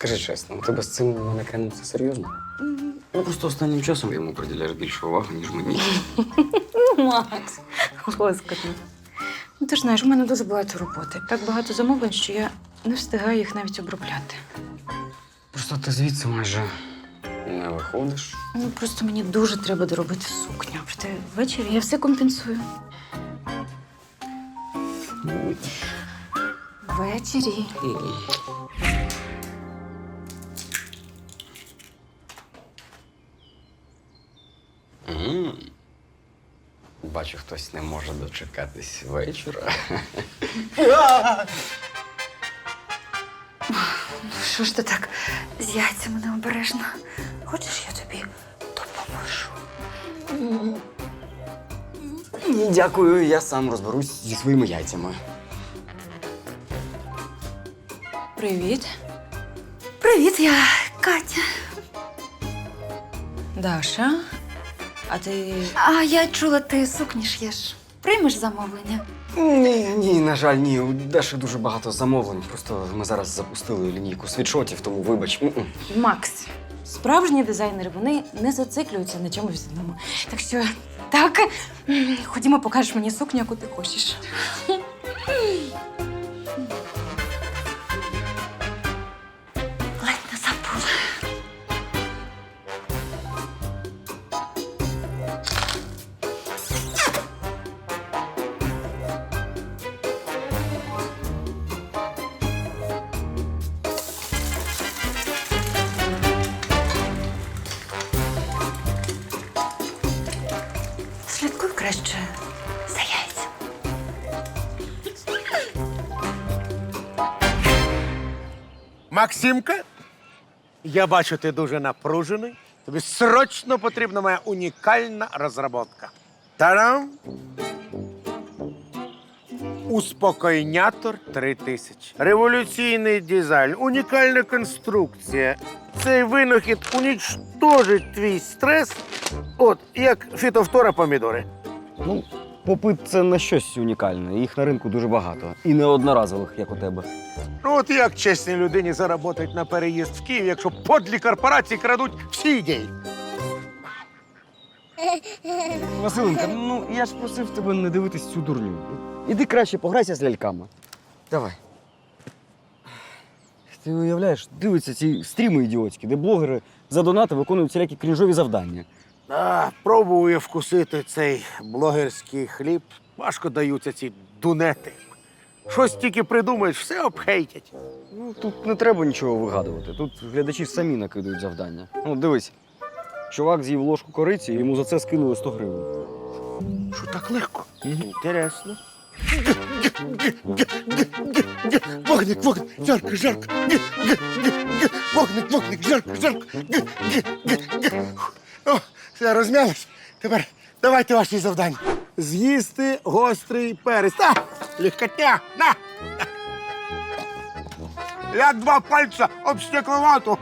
Скажи чесно, у тебе з цим манекеном все серйозно? Ну, просто останнім часом йому приділяєш більше уваги, ніж мені. Ну, Макс, лоскотно. Ну, ти ж знаєш, у мене дуже багато роботи. Так багато замовлень, що я не встигаю їх навіть обробляти. Просто ти звідси майже не виходиш. Ну, просто мені дуже треба доробити сукню. Проте ввечері я все компенсую. Ввечері. М. Бачу, хтось не може дочекатись вечора. Що ж ти так з яйцями необережно? Хочеш, я тобі допоможу? Ні, дякую, я сам розберусь зі своїми яйцями. Привіт. Привіт, я Катя. Даша. А ти. А я чула, ти сукні ш'єш. Приймеш замовлення? Ні, ні, на жаль, ні. У Даші дуже багато замовлень. Просто ми зараз запустили лінійку світшотів, тому вибач. М-м. Макс. Справжні дизайнери вони не зациклюються на чомусь одному. Так що так, ходімо, покажеш мені сукню, яку ти хочеш. Максимка, я бачу, ти дуже напружений. Тобі срочно потрібна моя унікальна розробка. Тарам! Успокойнятор 3000. Революційний дизайн, унікальна конструкція. Цей винахід унічтожить твій стрес, от як фітофтора помідори. Ну, попит це на щось унікальне. Їх на ринку дуже багато. І не одноразових, як у тебе. Ну от як чесній людині заработать на переїзд в Київ, якщо подлі корпорації крадуть всі ідеї? Василенка, ну я ж просив тебе не дивитись цю дурню. Іди краще пограйся з ляльками. Давай. Ти уявляєш, дивиться ці стріми ідіотські, де блогери за донати виконують всілякі крінжові завдання. А, пробую вкусити цей блогерський хліб. Важко даються ці дунети. Щось тільки придумаєш, все обхейтять. Ну, тут не треба нічого вигадувати. Тут глядачі самі накидують завдання. Ну, дивись. Чувак з'їв ложку кориці, і йому за це скинули 100 гривень. Що так легко? Інтересно. Вогник, вогник, жарко, жарко. Вогник, вогник, жарко, жарко. О, все, розм'ялись. Тепер давайте ваші завдання. З'їсти гострий перець. А, легкотня, на! Я два пальця об стекловату.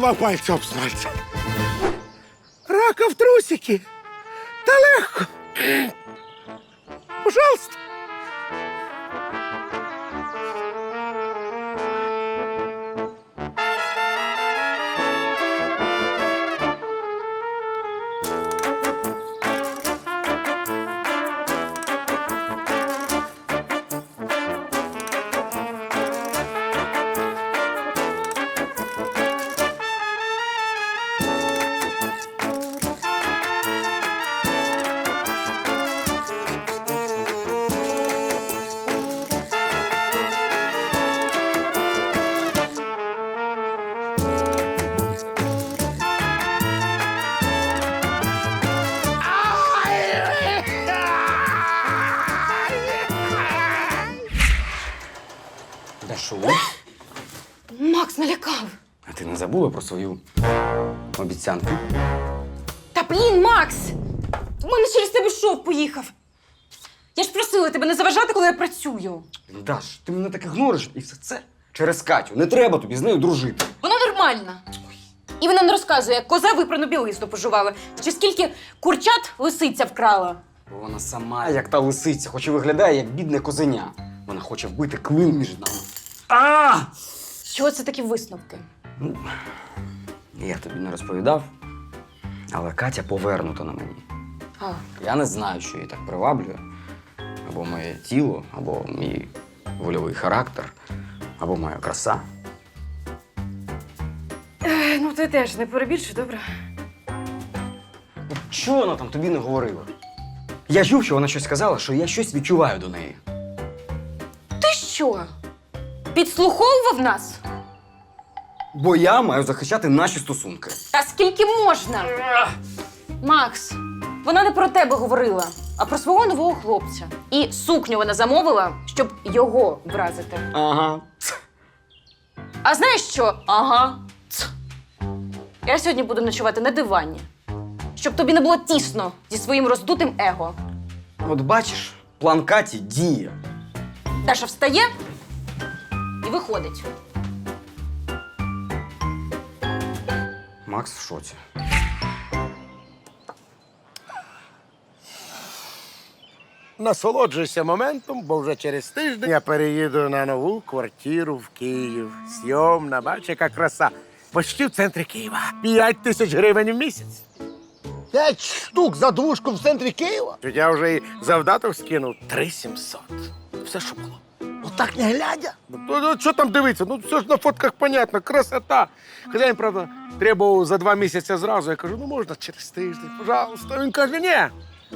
Два пальца об смальця. Рака в трусики. Та легко. Пожалуйста. Свою обіцянку? Та блін, Макс! У мене через тебе шов поїхав. Я ж просила тебе не заважати, коли я працюю. Даш, ти мене так ігнориш, і все це через Катю. Не треба тобі з нею дружити. Вона нормальна. І вона не розказує, як коза випрану білизну пожувала, чи скільки курчат лисиця вкрала. Бо вона сама, як та лисиця, хоч і виглядає як бідне козеня. Вона хоче вбити клин між нами. А! Що це такі висновки? Ну, я тобі не розповідав, але Катя повернута на мені. А, Я не знаю, що її так приваблює. Або моє тіло, або мій вольовий характер, або моя краса. ну ти теж не перебільшуй, добре? От Чого вона там тобі не говорила? Я чув, що вона щось сказала, що я щось відчуваю до неї. Ти що? Підслуховував нас? Бо я маю захищати наші стосунки. Та скільки можна? Макс, вона не про тебе говорила, а про свого нового хлопця. І сукню вона замовила, щоб його вразити. Ага. А знаєш що? Ага. Ц. Я сьогодні буду ночувати на дивані. Щоб тобі не було тісно зі своїм роздутим его. От бачиш, план Каті діє. Даша встає і виходить. Макс в шоці. Насолоджуйся моментом, бо вже через тиждень я переїду на нову квартиру в Київ. Сйомна, бач, яка краса. Почти в центрі Києва. П'ять тисяч гривень в місяць. П'ять штук за двушку в центрі Києва? Я вже і завдаток скинув три сімсот. Все, що було. Отак не глядя. Ну, ну, що там дивитися? Ну, все ж на фотках понятно, красота. Хазяїн, правда, требував за два місяці зразу. Я кажу, ну можна через тиждень, пожалуйста. Він каже, ні.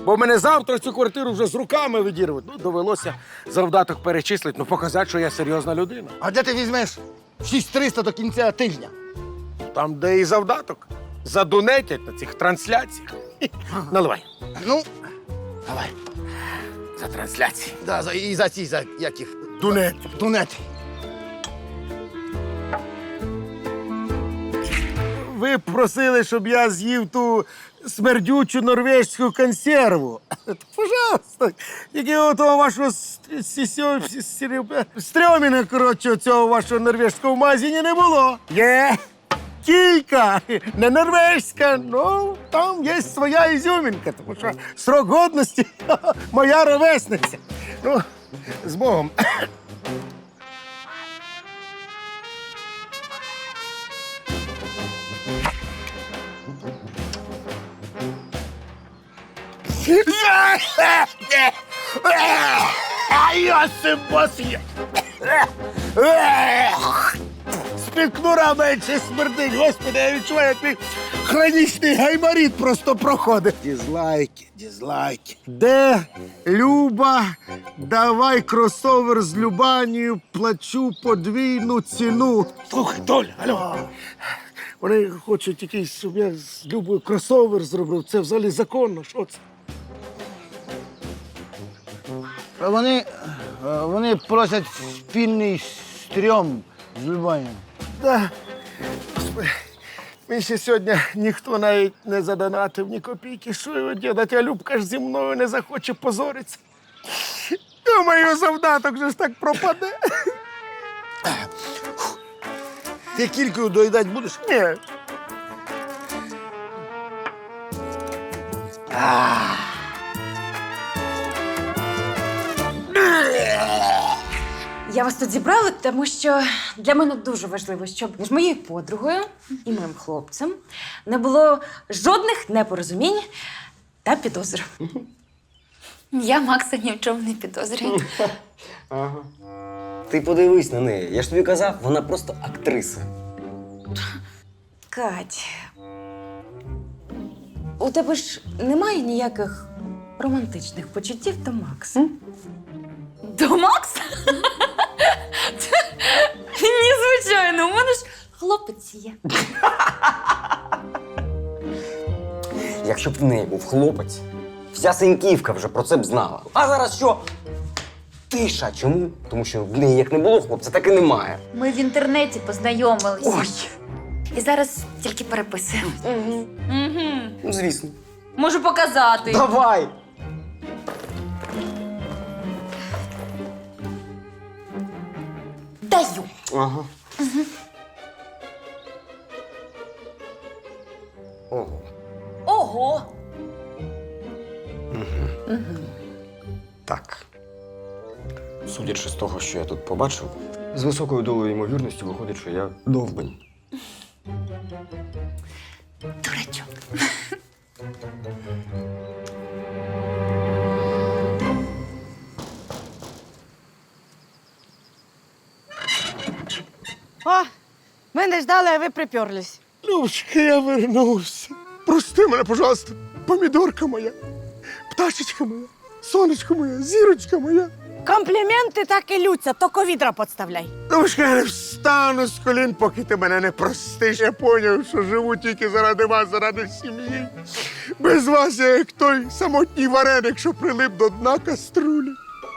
Бо мене завтра цю квартиру вже з руками видірвати. Ну, довелося завдаток перечислити, ну показати, що я серйозна людина. А де ти візьмеш 6300 до кінця тижня? Там, де і завдаток. Задонетять на цих трансляціях. Наливай. Ну, давай. За трансляції. Да, за, і за ці, за яких? Дунет. Дунет. Ви просили, щоб я з'їв ту смердючу норвезьку консерву. Пожалуйста. Тільки у того вашого стрьоміна, коротше, цього вашого норвезького в магазині не було. Є кілька, не норвезька, ну там є своя ізюмінка, тому що срок годності моя ровесниця. Ну, з Богом. Йосип Босія! Спікнура менше смердить, господи, я відчуваю, як мій хронічний гайморіт просто проходить. Дізлайки, дізлайки. Де Люба? Давай кросовер з Любанією, плачу подвійну ціну. Слухай, Толя, алло. Вони хочуть якийсь, щоб я з Любою кросовер зробив. Це взагалі законно. Що це? Вони, вони просять спільний стрьом з Любанем. Да. Господи, Мені ще сьогодні ніхто навіть не задонатив ні копійки. Що його дідати, а Любка ж зі мною не захоче позоритися. Думаю, завдаток же ж так пропаде. Ти кількою доїдати будеш? Ні. Я вас тут зібрала, тому що для мене дуже важливо, щоб між моєю подругою і моїм хлопцем не було жодних непорозумінь та підозр. Я Макса ні в чому не підозрюю. Ага. Ти подивись на неї. Я ж тобі казав, вона просто актриса. Кать, у тебе ж немає ніяких романтичних почуттів до Макса? До Макса? Ні, звичайно, у мене ж хлопець є. Якщо б в неї був хлопець, вся Синьківка вже про це б знала. А зараз що? Тиша. Чому? Тому що в неї як не було хлопця, так і немає. Ми в інтернеті познайомилися. Ой, І зараз тільки переписуємо. Угу. ну звісно. Можу показати. Давай! Даю. Ага. Ого. Ого! Так. Судячи з того, що я тут побачив, з високою долею ймовірності виходить, що я довбень. Дурачок. О, ми не ждали, а ви приперлись. Любочка, я вернувся. Прости мене, пожалуйста, помідорка моя, пташечка моя, сонечко моя, зірочка моя. Компліменти так і лються, то відра подставляй. Любочка, я не встану з колін, поки ти мене не простиш. Я поняв, що живу тільки заради вас, заради сім'ї. Без вас я як той самотній вареник, що прилип до дна каструлі.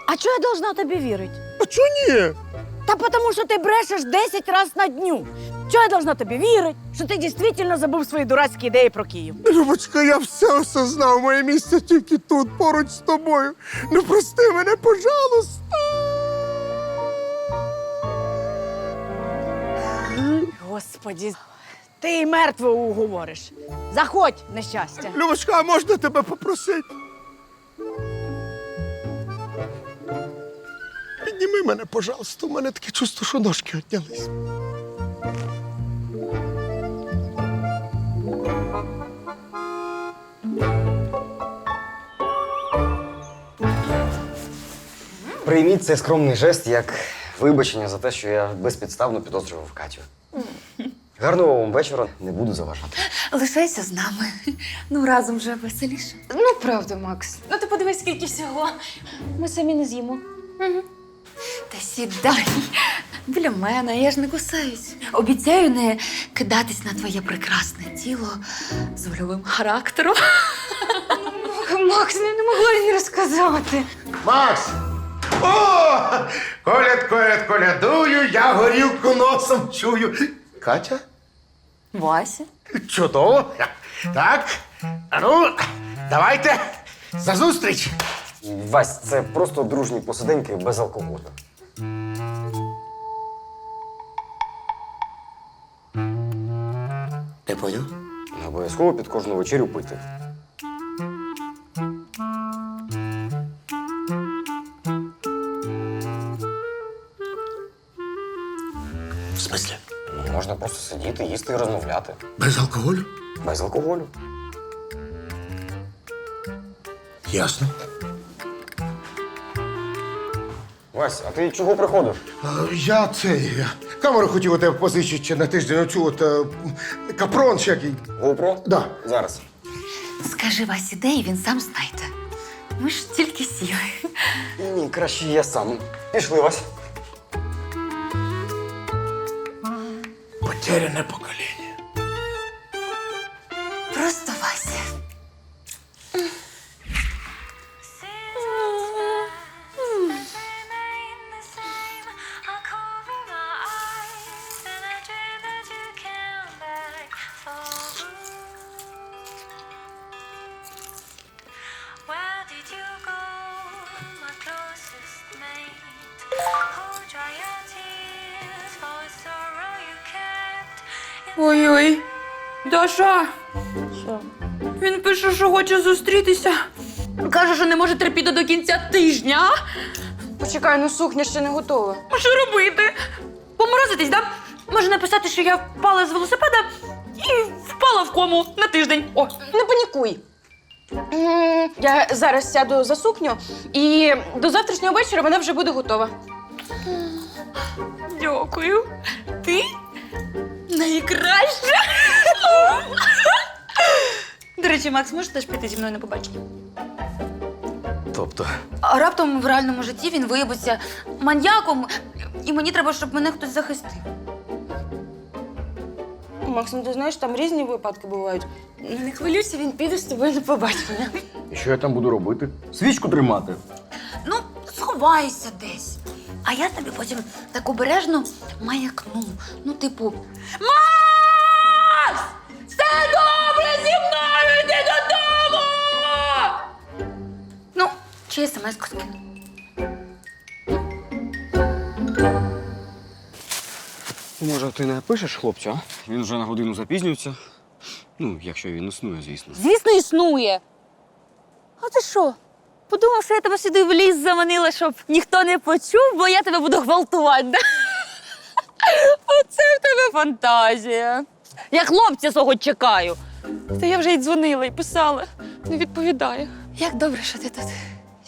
А чого я должна тобі вірити? А чого ні? Та тому, що ти брешеш 10 разів на дню. Чого я должна тобі вірити, що ти дійсно забув свої дурацькі ідеї про Київ? Любочка, я все осознав. Моє місце тільки тут, поруч з тобою. Ну прости мене, пожалуйста. Господі, ти і мертвого уговориш. Заходь, нещастя. Любочка, а можна тебе попросити? Підніми мене, пожалуйста. У мене таке чувство, що ножки віднялись. Прийміть цей скромний жест як вибачення за те, що я безпідставно підозрював Катю. Гарного вам вечора, не буду заважати. Лишайся з нами. Ну, разом вже веселіше. Ну, правда, Макс. Ну ти подивись, скільки всього. Ми самі не з'їмо. Та сідай біля мене, я ж не кусаюсь. Обіцяю не кидатись на твоє прекрасне тіло з вольовим характером. Макс, ну, не могла я не розказати. Макс! О! Коляд, коляд, колядую, я горілку носом чую. Катя? Вася. Чудово. Так. А ну, давайте за зустріч. Вась, це просто дружні посиденьки без алкоголю. Поняв? Не обов'язково під кожну вечерю пити. В смислі? Ну, Можна просто сидіти, їсти і розмовляти. Без алкоголю? Без алкоголю. Ясно. Вась, а ти чого приходиш? Я це. Камеру хотів у тебе позичити на тиждень оцю от е, капрон всякий. GoPro? Да. Зараз. Скажи Васі, де і він сам знайде. Ми ж тільки сіли. Ні, краще я сам. Пішли, Вась. Потеряне покоління. Даша. Що? Він пише, що хоче зустрітися. Каже, що не може терпіти до кінця тижня. Почекай, ну сукня ще не готова. А що робити? Поморозитись, да? Може написати, що я впала з велосипеда і впала в кому на тиждень. О, Не панікуй. М, Я зараз сяду за сукню, і до завтрашнього вечора вона вже буде готова. дякую. Ти найкраща. До речі, Макс, можеш теж піти зі мною на побачення? Тобто. А раптом в реальному житті він виявиться маньяком, і мені треба, щоб мене хтось захистив. Макс, ну ти знаєш, там різні випадки бувають. Ну, Не хвилюйся, він піде з тобою на побачення. І що я там буду робити? Свічку тримати. Ну, сховайся десь. А я тобі потім так обережно маякну. Ну, типу, Макс! Все добре зі мною! Йди додому! ну, чи смс-ку скину. Може, ти не пишеш хлопцю, а? Він вже на годину запізнюється. Ну, якщо він існує, звісно. Звісно, існує. А ти що? Подумав, що я тебе сюди в ліс заманила, щоб ніхто не почув, бо я тебе буду гвалтувати. Да? Оце в тебе фантазія. Я хлопця свого чекаю. Та я вже й дзвонила і писала, не відповідає. Як добре, що ти тут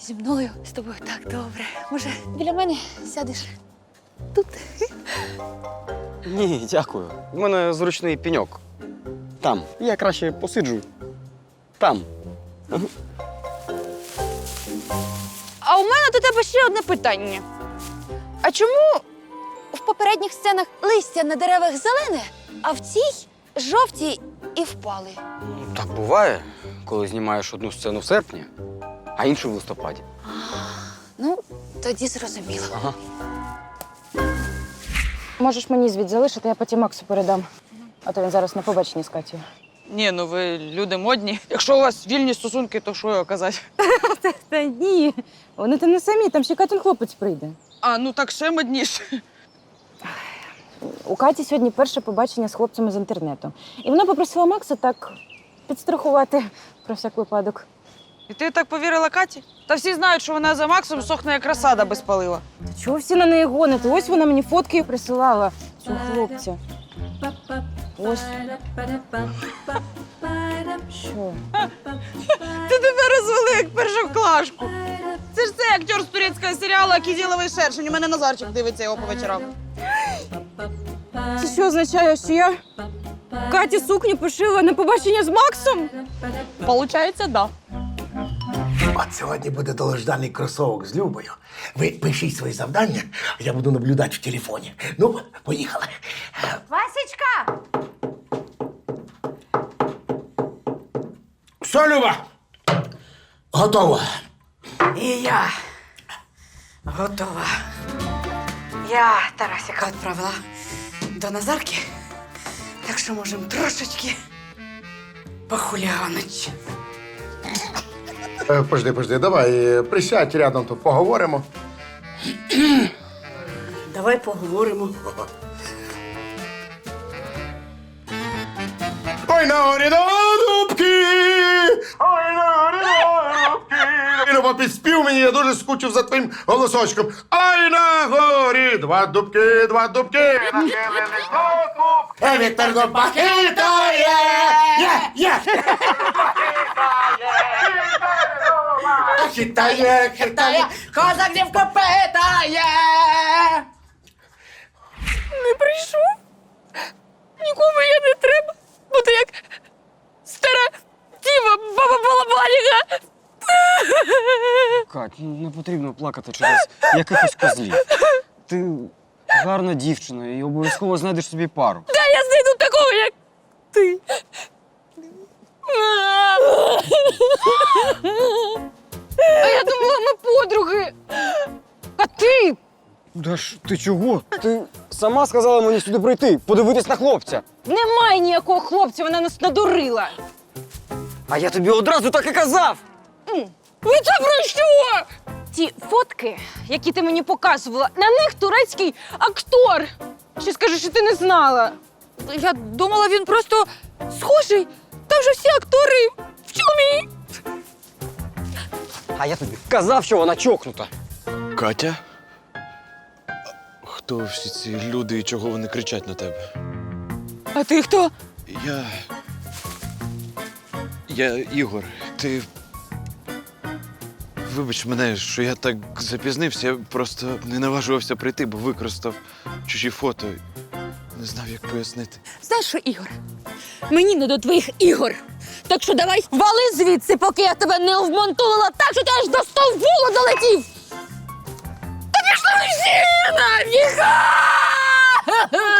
зі мною, з тобою так добре. Може, біля мене сядеш тут? Ні, дякую. У мене зручний пеньок. Там. Я краще посиджу. Там. До тебе ще одне питання. А чому в попередніх сценах листя на деревах зелене, а в цій жовті і впали? Ну, так буває, коли знімаєш одну сцену в серпні, а іншу в листопаді. Ну, тоді зрозуміло. Ага. Можеш мені звідь залишити, я потім Максу передам. А то він зараз на побаченні з Катєю. Ні, ну ви люди модні. Якщо у вас вільні стосунки, то що я казати? Та ні, вони там не самі, там ще Катін хлопець прийде. А, ну так ще модніше. У Каті сьогодні перше побачення з хлопцями з інтернету. І вона попросила Макса так підстрахувати про всяк випадок. І ти так повірила Каті? Та всі знають, що вона за Максом сохне як розсада без палива. Та чого всі на неї гонити? Ось вона мені фотки присилала цього хлопця. Ось. Що? Ти тебе розвели як першоклашку. Це ж цей актер з турецького серіалу «Кізіловий шершень». У мене Назарчик дивиться його по вечорам. Це що означає, що я Каті сукню пошила на побачення з Максом? Получається, да. От сьогодні буде долежданий кросовок з Любою. Ви пишіть свої завдання, а я буду наблюдати в телефоні. Ну, поїхали. Васечка! Все, Люба? Готово. І я готова. Я Тарасика відправила до Назарки, так що можемо трошечки похуліганить. Е, Пожди, пожди, давай е, присядь рядом, тут поговоримо. Давай поговоримо. Ой, на горі на дубки! Ой, на горі на дубки! Підспів мені, я дуже скучив за твоїм голосочком. Ой, на горі, два дубки, два дубки. Е, Вітер до! Є, є! Хитає, хитає, козак дівко питає! Не прийшов? Нікому я не треба. Буду як стара діва баба Балабаніга. Кать, ну не потрібно плакати через якихось козлів. Ти гарна дівчина і обов'язково знайдеш собі пару. Та я знайду такого, як ти. А я думала, ми подруги. А ти? Да ж ти чого? Ти сама сказала мені сюди прийти, подивитись на хлопця. Немає ніякого хлопця, вона нас надурила. А я тобі одразу так і казав. Ви це про що? Ті фотки, які ти мені показувала, на них турецький актор. Чи скажеш, що ти не знала? Я думала, він просто схожий. Там же всі актори в чумі. А я тобі казав, що вона чокнута. Катя? Хто всі ці люди і чого вони кричать на тебе? А ти хто? Я. Я Ігор. Ти. Вибач мене, що я так запізнився, я просто не наважувався прийти, бо використав чужі фото. Не знав, як пояснити. Знаєш що, Ігор? Мені не до твоїх ігор. Так що давай вали звідси, поки я тебе не вмонтувала так, що ти аж до стовбулу долетів. Та пішли ви всі нафіг!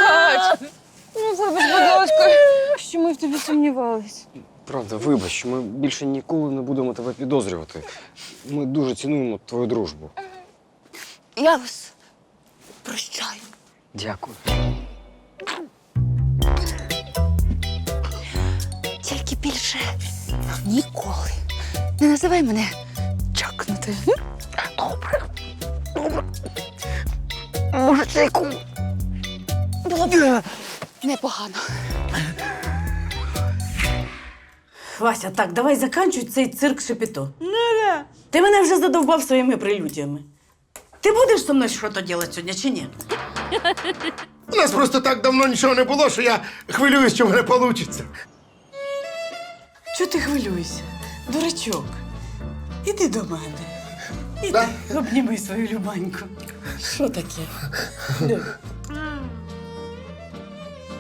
Кать! Ну, вибач, будь ласка, що ми в тобі сумнівались. Правда, вибач, ми більше ніколи не будемо тебе підозрювати. Ми дуже цінуємо твою дружбу. Я вас прощаю. Дякую. Тільки більше ніколи. Не називай мене чокнутою. Може, чайку? Добре. Непогано. Вася, так, давай заканчуй цей цирк шепіто. Ну да. Ти мене вже задовбав своїми прелюдіями. Ти будеш зі мною щось робити сьогодні чи ні? У нас просто так давно нічого не було, що я хвилююсь, що в мене вийде. Чого ти хвилюєшся? Дурачок. Іди до мене. Іди, Да? обніми свою любаньку. Що таке?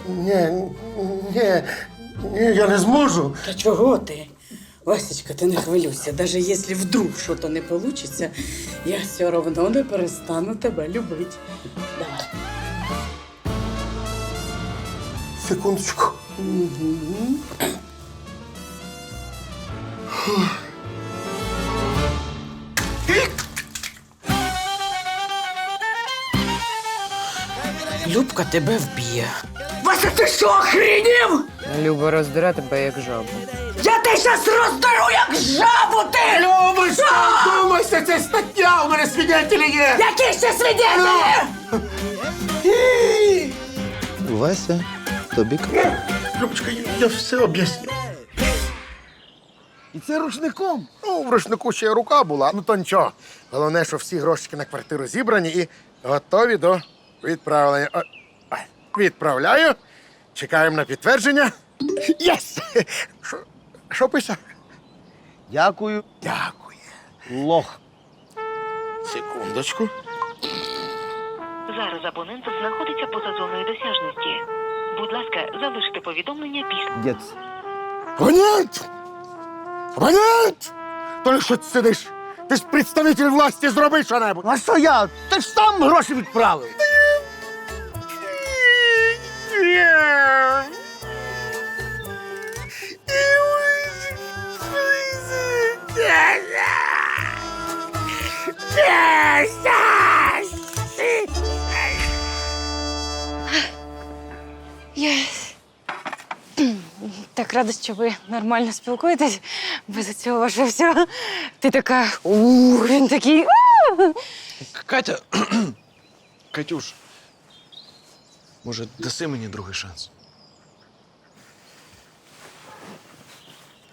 Ні, ні, ні, я не зможу. Та чого ти? Васечка, ти не хвилюйся. Навіть якщо вдруг щось не вийде, я все одно не перестану тебе любити. Давай. Секундочку. Любка тебе вб'є. Вася, ти що, охренів? Люба роздира тебе як жабу. Я тебе щас роздеру, як жабу ти! Любочка, думайся, це стаття, у мене свідетелі є. Які ще свідетелі? Вася, тобі к- Любочка, я, я все об'ясню. І це рушником. Ну, в рушнику ще рука була, ну то нічого. Головне, що всі грошики на квартиру зібрані і готові до відправлення. О, відправляю. Чекаємо на підтвердження. Єс! Що- Що пише? Дякую, Дякую. лох. Секундочку. Зараз абонент знаходиться поза зоною досяжності. Будь ласка, залиште повідомлення після. Дід. Абонент! Абонент! То що ти сидиш? Ти ж представитель власті, зроби що-небудь. А що я? Ти ж сам гроші відправив. Я так рада, що ви нормально спілкуєтесь без цього вашого всього. Ти така. Ух, він такий. «А!» Катя. Катюш. Може, даси мені другий шанс?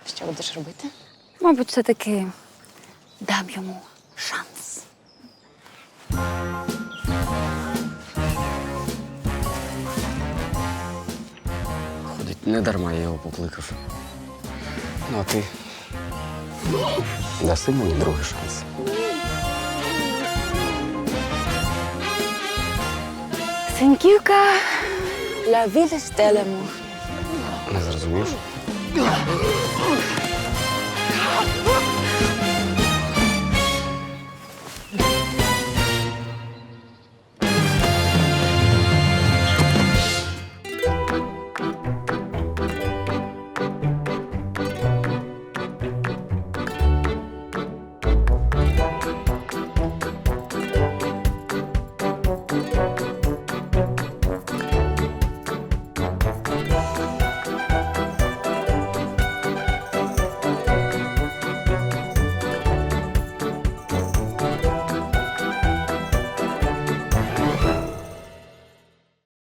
Що будеш робити? Мабуть, все-таки дам йому шанс. Ходить, не дарма я його покликав. Ну, а ти даси мені другий шанс. Синьківка La de Stella Не зрозумів?